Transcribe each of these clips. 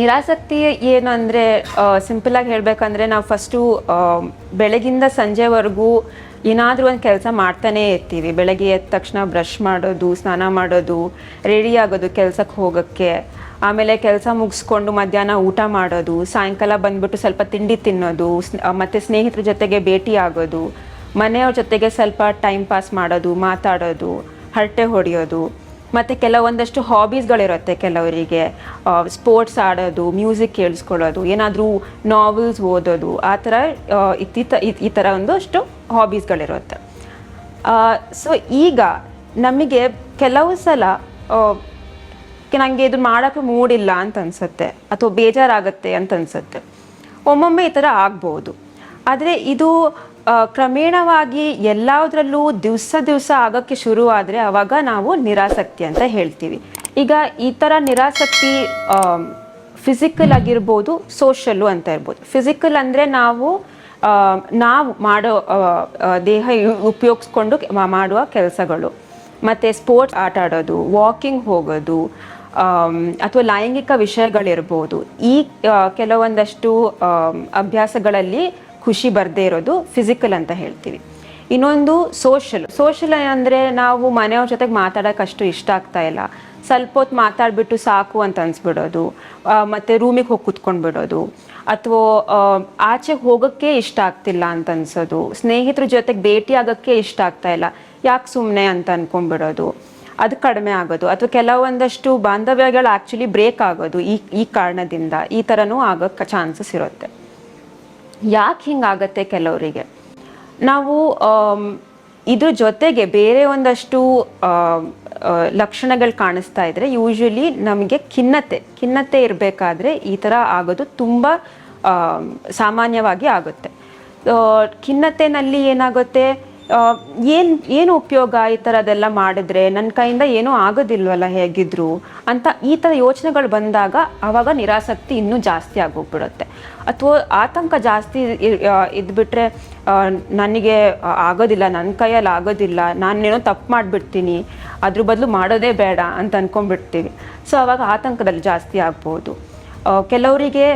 ನಿರಾಸಕ್ತಿ ಏನು ಅಂದರೆ ಸಿಂಪಲಾಗಿ ಹೇಳಬೇಕಂದ್ರೆ ನಾವು ಫಸ್ಟು ಬೆಳಗಿಂದ ಸಂಜೆವರೆಗೂ ಏನಾದರೂ ಒಂದು ಕೆಲಸ ಮಾಡ್ತಾನೇ ಇರ್ತೀವಿ. ಬೆಳಗ್ಗೆ ಎದ್ದ ತಕ್ಷಣ ಬ್ರಷ್ ಮಾಡೋದು, ಸ್ನಾನ ಮಾಡೋದು ರೆಡಿ ಆಗೋದು ಕೆಲಸಕ್ಕೆ ಹೋಗೋಕ್ಕೆ. ಆಮೇಲೆ ಕೆಲಸ ಮುಗಿಸ್ಕೊಂಡು ಮಧ್ಯಾಹ್ನ ಊಟ ಮಾಡೋದು, ಸಾಯಂಕಾಲ ಬಂದ್ಬಿಟ್ಟು ಸ್ವಲ್ಪ ತಿಂಡಿ ತಿನ್ನೋದು ಮತ್ತು ಸ್ನೇಹಿತರ ಜೊತೆಗೆ ಭೇಟಿ ಆಗೋದು, ಮನೆಯವ್ರ ಜೊತೆಗೆ ಸ್ವಲ್ಪ ಟೈಮ್ ಪಾಸ್ ಮಾಡೋದು, ಮಾತಾಡೋದು, ಹರಟೆ ಹೊಡೆಯೋದು. ಮತ್ತು ಕೆಲವೊಂದಷ್ಟು ಹಾಬೀಸ್ಗಳಿರುತ್ತೆ ಕೆಲವರಿಗೆ. ಸ್ಪೋರ್ಟ್ಸ್ ಆಡೋದು ಮ್ಯೂಸಿಕ್ ಕೇಳಿಸ್ಕೊಳ್ಳೋದು, ಏನಾದರೂ ನಾವೆಲ್ಸ್ ಓದೋದು, ಆ ಥರ ಇತ್ತಿತ್ತ ಇತ್ತೀತ ಈ- ಥರ ಒಂದಷ್ಟು ಹಾಬೀಸ್ಗಳಿರುತ್ತೆ ಸೊ ಈಗ ನಮಗೆ ಕೆಲವು ಸಲ ನನಗೆ ಇದು ಮಾಡೋಕ್ಕೆ ಮೂಡಿಲ್ಲ ಅಂತ ಅನ್ಸುತ್ತೆ, ಅಥವಾ ಬೇಜಾರಾಗುತ್ತೆ ಅಂತ ಅನಿಸುತ್ತೆ. ಒಮ್ಮೊಮ್ಮೆ ಈ ಥರ ಆಗ್ಬೋದು. ಆದರೆ ಇದು ಕ್ರಮೇಣವಾಗಿ ಎಲ್ಲದರಲ್ಲೂ ದಿವಸ ದಿವಸ ಆಗೋಕ್ಕೆ ಶುರು ಆದರೆ ಆವಾಗ ನಾವು ನಿರಾಸಕ್ತಿ ಅಂತ ಹೇಳ್ತೀವಿ. ಈಗ ಈ ಥರ ನಿರಾಸಕ್ತಿ ಫಿಸಿಕಲ್ ಆಗಿರ್ಬೋದು ಸೋಷಲ್ಲು ಅಂತ ಇರ್ಬೋದು. ಫಿಸಿಕಲ್ ಅಂದರೆ ನಾವು ನಾವು ಮಾಡೋ ದೇಹ ಉಪಯೋಗಿಸ್ಕೊಂಡು ಮಾಡುವ ಕೆಲಸಗಳು. ಮತ್ತು ಸ್ಪೋರ್ಟ್ಸ್ ಆಟ ಆಡೋದು ವಾಕಿಂಗ್ ಹೋಗೋದು ಅಥವಾ ಲೈಂಗಿಕ ವಿಷಯಗಳಿರ್ಬೋದು. ಈ ಕೆಲವೊಂದಷ್ಟು ಅಭ್ಯಾಸಗಳಲ್ಲಿ ಖುಷಿ ಬರದೇ ಇರೋದು ಫಿಸಿಕಲ್ ಅಂತ ಹೇಳ್ತೀವಿ. ಇನ್ನೊಂದು ಸೋಷಲ್ ಸೋಷಲ್ ಅಂದರೆ ನಾವು ಮನೆಯವ್ರ ಜೊತೆಗೆ ಮಾತಾಡೋಕೆ ಅಷ್ಟು ಇಷ್ಟ ಆಗ್ತಾ ಇಲ್ಲ. ಸ್ವಲ್ಪ ಹೊತ್ತು ಮಾತಾಡಿಬಿಟ್ಟು ಸಾಕು ಅಂತ ಅನ್ಸ್ಬಿಡೋದು. ಮತ್ತು ರೂಮಿಗೆ ಹೋಗಿ ಕುತ್ಕೊಂಡು ಬಿಡೋದು ಅಥವಾ ಆಚೆಗೆ ಹೋಗೋಕ್ಕೆ ಇಷ್ಟ ಆಗ್ತಿಲ್ಲ ಅಂತ ಅನ್ಸೋದು. ಸ್ನೇಹಿತರ ಜೊತೆಗೆ ಭೇಟಿ ಆಗೋಕ್ಕೆ ಇಷ್ಟ ಆಗ್ತಾ ಇಲ್ಲ. ಯಾಕೆ ಸುಮ್ಮನೆ ಅಂತ ಅಂದ್ಕೊಂಡ್ಬಿಡೋದು ಅದು ಕಡಿಮೆ ಆಗೋದು. ಅಥವಾ ಕೆಲವೊಂದಷ್ಟು ಬಾಂಧವ್ಯಗಳು ಆ್ಯಕ್ಚುಲಿ ಬ್ರೇಕ್ ಆಗೋದು ಈ ಈ ಕಾರಣದಿಂದ. ಈ ಥರನೂ ಆಗೋಕ್ಕೆ ಚಾನ್ಸಸ್ ಇರುತ್ತೆ. ಯಾಕೆ ಹಿಂಗಾಗತ್ತೆ ಕೆಲವರಿಗೆ? ನಾವು ಇದ್ರ ಜೊತೆಗೆ ಬೇರೆ ಒಂದಷ್ಟು ಲಕ್ಷಣಗಳು ಕಾಣಿಸ್ತಾ ಇದ್ರೆ ಯೂಶ್ವಲಿ ನಮಗೆ ಖಿನ್ನತೆ ಖಿನ್ನತೆ ಇರಬೇಕಾದ್ರೆ ಈ ಥರ ಆಗೋದು ತುಂಬ ಸಾಮಾನ್ಯವಾಗಿ ಆಗುತ್ತೆ. ಖಿನ್ನತೆನಲ್ಲಿ ಏನಾಗುತ್ತೆ? ಏನು ಏನು ಉಪಯೋಗ ಈ ಥರದೆಲ್ಲ ಮಾಡಿದ್ರೆ ನನ್ನ ಕೈಯಿಂದ ಏನೂ ಆಗೋದಿಲ್ವಲ್ಲ ಹೇಗಿದ್ರು ಅಂತ ಈ ಥರ ಯೋಚನೆಗಳು ಬಂದಾಗ ಆವಾಗ ನಿರಾಸಕ್ತಿ ಇನ್ನೂ ಜಾಸ್ತಿ ಆಗೋಗ್ಬಿಡುತ್ತೆ. ಅಥವಾ ಆತಂಕ ಜಾಸ್ತಿ ಇದ್ಬಿಟ್ರೆ ನನಗೆ ಆಗೋದಿಲ್ಲ ನನ್ನ ಕೈಯಲ್ಲಿ ಆಗೋದಿಲ್ಲ, ನಾನೇನೋ ತಪ್ಪು ಮಾಡಿಬಿಡ್ತೀನಿ, ಅದ್ರ ಬದಲು ಮಾಡೋದೇ ಬೇಡ ಅಂತ ಅಂದ್ಕೊಂಡ್ಬಿಡ್ತೀವಿ ಸೊ ಆವಾಗ ಆತಂಕದಲ್ಲಿ ಜಾಸ್ತಿ ಆಗ್ಬೋದು. ಕೆಲವರಿಗೆ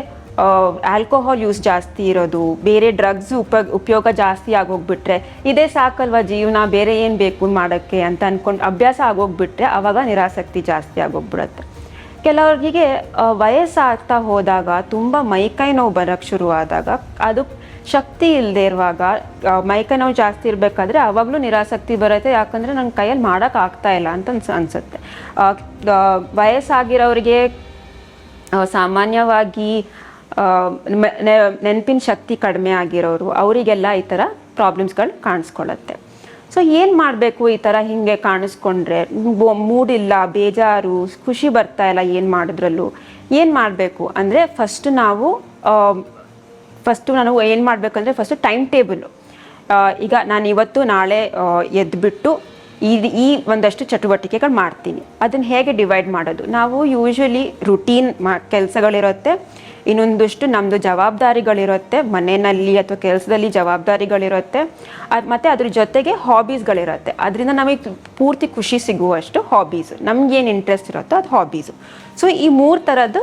ಆಲ್ಕೋಹಾಲ್ ಯೂಸ್ ಜಾಸ್ತಿ ಇರೋದು, ಬೇರೆ ಡ್ರಗ್ಸ್ ಉಪ, ಉಪಯೋಗ ಜಾಸ್ತಿ ಆಗೋಗ್ಬಿಟ್ರೆ, ಇದೇ ಸಾಕಲ್ವ ಜೀವನ, ಬೇರೆ ಏನು ಬೇಕು ಮಾಡೋಕ್ಕೆ ಅಂತ ಅಂದ್ಕೊಂಡು ಅಭ್ಯಾಸ ಆಗೋಗ್ಬಿಟ್ರೆ ಆವಾಗ ನಿರಾಸಕ್ತಿ ಜಾಸ್ತಿ ಆಗೋಗ್ಬಿಡುತ್ತೆ. ಕೆಲವರಿಗೆ ವಯಸ್ಸಾಗ್ತಾ ಹೋದಾಗ, ತುಂಬ ಮೈಕೈ ನೋವು ಬರೋಕ್ಕೆ ಶುರುವಾದಾಗ, ಅದು ಶಕ್ತಿ ಇಲ್ಲದೆ ಇರುವಾಗ ಮೈಕೈ ನೋವು ಜಾಸ್ತಿ ಇರಬೇಕಾದ್ರೆ ಆವಾಗಲೂ ನಿರಾಸಕ್ತಿ ಬರುತ್ತೆ, ಯಾಕಂದರೆ ನನ್ನ ಕೈಯಲ್ಲಿ ಮಾಡೋಕ್ಕಾಗ್ತಾ ಇಲ್ಲ ಅಂತ ಅನ್ಸ, ಅನ್ಸುತ್ತೆ. ವಯಸ್ಸಾಗಿರೋರಿಗೆ ಸಾಮಾನ್ಯವಾಗಿ ನೆನಪಿನ ಶಕ್ತಿ ಕಡಿಮೆ ಆಗಿರೋರು, ಅವರಿಗೆಲ್ಲ ಈ ಥರ ಪ್ರಾಬ್ಲಮ್ಸ್ಗಳು ಕಾಣಿಸ್ಕೊಳ್ಳುತ್ತೆ. ಸೊ ಏನು ಮಾಡಬೇಕು ಈ ಥರ ಹೀಗೆ ಕಾಣಿಸ್ಕೊಂಡ್ರೆ? ಮೂಡಿಲ್ಲ, ಬೇಜಾರು, ಖುಷಿ ಬರ್ತಾ ಇಲ್ಲ, ಏನು ಮಾಡಿದ್ರಲ್ಲೂ? ಏನು ಮಾಡಬೇಕು? ಅಂದರೆ ಫಸ್ಟ್ ನಾವು ಫಸ್ಟು ನಾನು ಏನು ಮಾಡಬೇಕಂದ್ರೆ ಫಸ್ಟು ಟೈಮ್ ಟೇಬಲು ಈಗ ನಾನು ಇವತ್ತು ನಾಳೆ ಎದ್ದುಬಿಟ್ಟು ಈ ಈ ಒಂದಷ್ಟು ಚಟುವಟಿಕೆಗಳು ಮಾಡ್ತೀನಿ. ಅದನ್ನು ಹೇಗೆ ಡಿವೈಡ್ ಮಾಡೋದು? ನಾವು ಯೂಶ್ವಲಿ ರುಟೀನ್ ಮಾ, ಕೆಲಸಗಳಿರುತ್ತೆ. ಇನ್ನೊಂದಷ್ಟು ನಮ್ಮದು ಜವಾಬ್ದಾರಿಗಳಿರುತ್ತೆ, ಮನೆಯಲ್ಲಿ ಅಥವಾ ಕೆಲಸದಲ್ಲಿ ಜವಾಬ್ದಾರಿಗಳಿರುತ್ತೆ, ಅದು ಮತ್ತೆ ಅದ್ರ ಜೊತೆಗೆ ಹಾಬೀಸ್ಗಳಿರುತ್ತೆ ಅದರಿಂದ ನಮಗೆ ಪೂರ್ತಿ ಖುಷಿ ಸಿಗುವಷ್ಟು ಹಾಬೀಸ್ ನಮ್ಗೇನು ಇಂಟ್ರೆಸ್ಟ್ ಇರುತ್ತೋ ಅದು ಹಾಬೀಸು ಸೊ ಈ ಮೂರು ಥರದ್ದು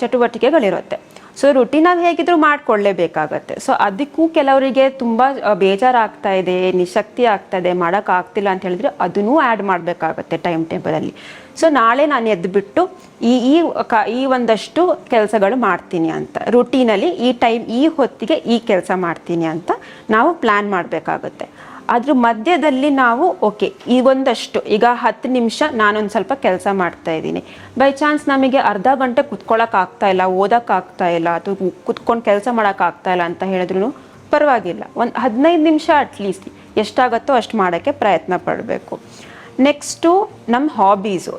ಚಟುವಟಿಕೆಗಳಿರುತ್ತೆ. ಸೊ ರುಟೀನಾಗಿ ಹೇಗಿದ್ರು ಮಾಡ್ಕೊಳ್ಳೇಬೇಕಾಗತ್ತೆ. ಸೊ ಅದಕ್ಕೂ ಕೆಲವರಿಗೆ ತುಂಬ ಬೇಜಾರಾಗ್ತಾ ಇದೆ, ನಿಶಕ್ತಿ ಆಗ್ತಾ ಇದೆ ಮಾಡೋಕ್ಕಾಗ್ತಿಲ್ಲ ಅಂತ ಹೇಳಿದ್ರೆ ಅದನ್ನೂ ಆ್ಯಡ್ ಮಾಡಬೇಕಾಗತ್ತೆ ಟೈಮ್ ಟೇಬಲಲ್ಲಿ ಸೊ ನಾಳೆ ನಾನು ಎದ್ದುಬಿಟ್ಟು ಈ ಈ, ಕ, ಈ ಒಂದಷ್ಟು ಕೆಲಸಗಳು ಮಾಡ್ತೀನಿ ಅಂತ. ರುಟೀನಲ್ಲಿ ಈ ಟೈಮ್ ಈ ಹೊತ್ತಿಗೆ ಈ ಕೆಲಸ ಮಾಡ್ತೀನಿ ಅಂತ ನಾವು ಪ್ಲ್ಯಾನ್ ಮಾಡಬೇಕಾಗುತ್ತೆ. ಅದ್ರ ಮಧ್ಯದಲ್ಲಿ ನಾವು ಓಕೆ ಈ ಒಂದಷ್ಟು ಈಗ ಹತ್ತು ನಿಮಿಷ ನಾನೊಂದು ಸ್ವಲ್ಪ ಕೆಲಸ ಮಾಡ್ತಾ ಇದ್ದೀನಿ. ಬೈ ಚಾನ್ಸ್ ನಮಗೆ ಅರ್ಧ ಗಂಟೆ ಕುತ್ಕೊಳ್ಳೋಕ್ಕಾಗ್ತಾ ಇಲ್ಲ ಓದೋಕ್ಕಾಗ್ತಾ ಇಲ್ಲ ಅಥವಾ ಕುತ್ಕೊಂಡು ಕೆಲಸ ಮಾಡೋಕ್ಕಾಗ್ತಾ ಇಲ್ಲ ಅಂತ ಹೇಳಿದ್ರು ಪರವಾಗಿಲ್ಲ. ಒಂದು ಹದಿನೈದು ನಿಮಿಷ ಅಟ್ಲೀಸ್ಟ್ ಎಷ್ಟಾಗತ್ತೋ ಅಷ್ಟು ಮಾಡೋಕ್ಕೆ ಪ್ರಯತ್ನ ಪಡಬೇಕು. ನೆಕ್ಸ್ಟು ನಮ್ಮ ಹಾಬೀಸು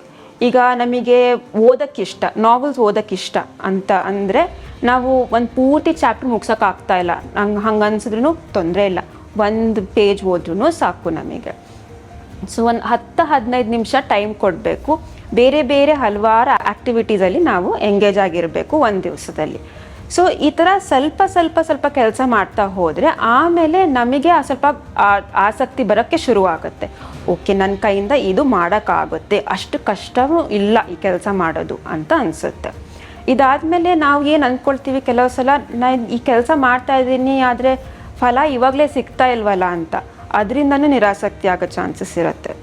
ಈಗ ನಮಗೆ ಓದೋಕ್ಕಿಷ್ಟ ನಾವೆಲ್ಸ್ ಓದೋಕ್ಕಿಷ್ಟ ಅಂತ ಅಂದರೆ ನಾವು ಒಂದು ಪೂರ್ತಿ ಚಾಪ್ಟರ್ ಮುಗ್ಸೋಕ್ಕಾಗ್ತಾ ಇಲ್ಲ. ಹಂಗೆ ಹಂಗೆ ಅನ್ಸಿದ್ರು ತೊಂದರೆ ಇಲ್ಲ. ಒಂದು ಪೇಜ್ ಹೋದ್ರೂ ಸಾಕು ನಮಗೆ. ಸೊ ಒಂದು ಹತ್ತು ಹದಿನೈದು ನಿಮಿಷ ಟೈಮ್ ಕೊಡಬೇಕು. ಬೇರೆ ಬೇರೆ ಹಲವಾರು ಆ್ಯಕ್ಟಿವಿಟೀಸಲ್ಲಿ ನಾವು ಎಂಗೇಜ್ ಆಗಿರಬೇಕು ಒಂದು ದಿವಸದಲ್ಲಿ. ಸೊ ಈ ಥರ ಸ್ವಲ್ಪ ಸ್ವಲ್ಪ ಸ್ವಲ್ಪ ಕೆಲಸ ಮಾಡ್ತಾ ಹೋದರೆ ಆಮೇಲೆ ನಮಗೆ ಆ ಸ್ವಲ್ಪ ಆಸಕ್ತಿ ಬರೋಕ್ಕೆ ಶುರುವಾಗುತ್ತೆ. ಓಕೆ ನನ್ನ ಕೈಯಿಂದ ಇದು ಮಾಡೋಕ್ಕಾಗುತ್ತೆ. ಅಷ್ಟು ಕಷ್ಟವೂ ಇಲ್ಲ ಈ ಕೆಲಸ ಮಾಡೋದು ಅಂತ ಅನಿಸುತ್ತೆ. ಇದಾದಮೇಲೆ ನಾವು ಏನು ಅಂದ್ಕೊಳ್ತೀವಿ ಕೆಲವು ಸಲ ನಾನು ಈ ಕೆಲಸ ಮಾಡ್ತಾ ಇದ್ದೀನಿ, ಆದರೆ ಫಲ ಇವಾಗಲೇ ಸಿಗ್ತಾ ಇಲ್ವಲ್ಲ ಅಂತ. ಅದರಿಂದನೂ ನಿರಾಸಕ್ತಿ ಆಗೋ ಚಾನ್ಸಸ್ ಇರುತ್ತೆ.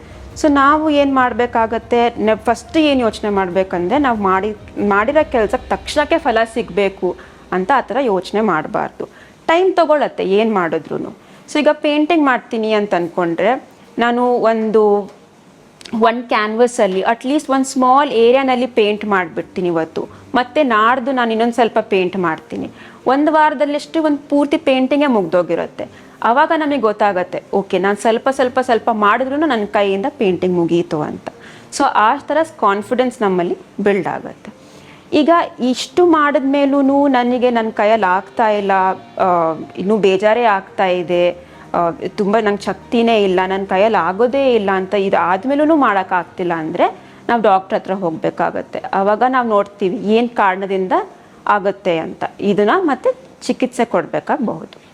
ಸೊ ನಾವು ಏನು ಮಾಡಬೇಕಾಗತ್ತೆ? ನೆ ಫಸ್ಟ್ ಏನು ಯೋಚನೆ ಮಾಡಬೇಕಂದ್ರೆ ನಾವು ಮಾಡಿ, ಮಾಡಿರೋ ಕೆಲಸಕ್ಕೆ ತಕ್ಷಣಕ್ಕೆ ಫಲ ಸಿಗಬೇಕು ಅಂತ ಆ ಥರ ಯೋಚನೆ ಮಾಡಬಾರ್ದು. ಟೈಮ್ ತೊಗೊಳತ್ತೆ ಏನು ಮಾಡಿದ್ರು ಸೊ ಈಗ ಪೇಂಟಿಂಗ್ ಮಾಡ್ತೀನಿ ಅಂತ ಅಂದ್ಕೊಂಡ್ರೆ ನಾನು ಒಂದು ಒಂದು ಕ್ಯಾನ್ವಸಲ್ಲಿ ಅಟ್ಲೀಸ್ಟ್ ಒಂದು ಸ್ಮಾಲ್ ಏರಿಯಾನಲ್ಲಿ ಪೇಂಟ್ ಮಾಡಿಬಿಡ್ತೀನಿ ಇವತ್ತು. ಮತ್ತೆ ನಾಡ್ದು ನಾನು ಇನ್ನೊಂದು ಸ್ವಲ್ಪ ಪೇಂಟ್ ಮಾಡ್ತೀನಿ. ಒಂದು ವಾರದಲ್ಲಷ್ಟು ಒಂದು ಪೂರ್ತಿ ಪೇಂಟಿಂಗೇ ಮುಗ್ದೋಗಿರುತ್ತೆ. ಆವಾಗ ನಮಗೆ ಗೊತ್ತಾಗತ್ತೆ ಓಕೆ ನಾನು ಸ್ವಲ್ಪ ಸ್ವಲ್ಪ ಸ್ವಲ್ಪ ಮಾಡಿದ್ರೂ ನನ್ನ ಕೈಯಿಂದ ಪೇಂಟಿಂಗ್ ಮುಗಿಯಿತು ಅಂತ. ಸೊ ಆ ಥರ ಕಾನ್ಫಿಡೆನ್ಸ್ ನಮ್ಮಲ್ಲಿ ಬಿಲ್ಡ್ ಆಗುತ್ತೆ. ಈಗ ಇಷ್ಟು ಮಾಡಿದ ಮೇಲೂ ನನಗೆ ನನ್ನ ಕೈಯಲ್ಲಿ ಆಗ್ತಾ ಇಲ್ಲ ಇನ್ನೂ ಬೇಜಾರೇ ಆಗ್ತಾ ಇದೆ. ತುಂಬ ನಂಗೆ ಶಕ್ತಿನೇ ಇಲ್ಲ ನನ್ನ ಕೈಯಲ್ಲಿ ಆಗೋದೇ ಇಲ್ಲ ಅಂತ ಇದು ಆದಮೇಲೂ ಮಾಡೋಕ್ಕಾಗ್ತಿಲ್ಲ ಅಂದರೆ ನಾವು ಡಾಕ್ಟ್ರ್ ಹತ್ರ ಹೋಗಬೇಕಾಗತ್ತೆ. ಆವಾಗ ನಾವು ನೋಡ್ತೀವಿ ಏನು ಕಾರಣದಿಂದ ಆಗುತ್ತೆ ಅಂತ. ಇದನ್ನ ಮತ್ತೆ ಚಿಕಿತ್ಸೆ ಕೊಡಬೇಕಾಗಬಹುದು.